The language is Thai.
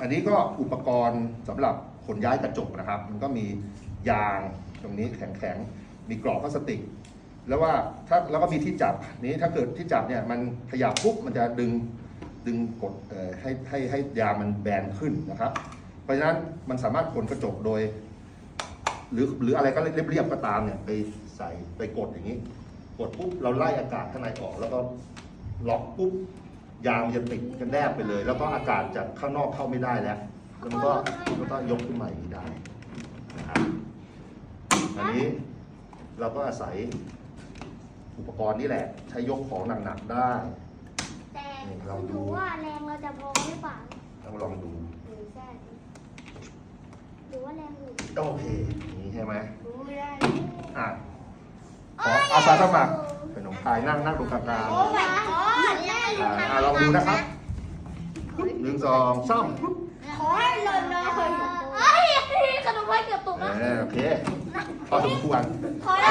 อันนี้ก็อุปกรณ์สำหรับขนย้ายกระจกนะครับ มันก็มียางตรงนี้แข็งๆ มีกรอบพลาสติก แล้วว่าถ้าแล้วก็มีที่จับนี้ถ้าเกิดที่จับเนี่ยมันขยับปุ๊บมันจะดึงดึงกดให้ให้ให้ยางมันแบนขึ้นนะครับ เพราะฉะนั้นมันสามารถขนกระจกโดย หรือหรืออะไรก็เรียบๆก็ตามเนี่ยไปใส่ไปกดอย่างนี้ กดปุ๊บเราไล่อากาศข้างในออกแล้วก็ล็อกปุ๊บ ยางมันจะติดกันแนบไปเลย แล้วก็อากาศจากข้างนอกเข้าไม่ได้แล้วแล้วมันก็มันก็ยกขึ้นมาอย่างนี้ได้นะครับอันนี้เราก็อาศัยอุปกรณ์นี่แหละ ใช้ยกของหนักๆได้ แต่นี่เราดูดูว่าแรงเราจะพอหรือเปล่าเราลองดูหรือใช่หรือว่าแรงอยู่โอเคอย่างนี้ใช่ไหมรู้ไม่ได้อะขออาสาสมัคร เป็นของพายนั่งนั่งตรงกลางๆโอ้ my god แรงอ่าอ่าลองดูนะครับหนึ่งสองสามขอให้หล่นเลยเฮ้ยขนมไว้เกือบตกเอแล้วอโอเคพอสมควร ขอให้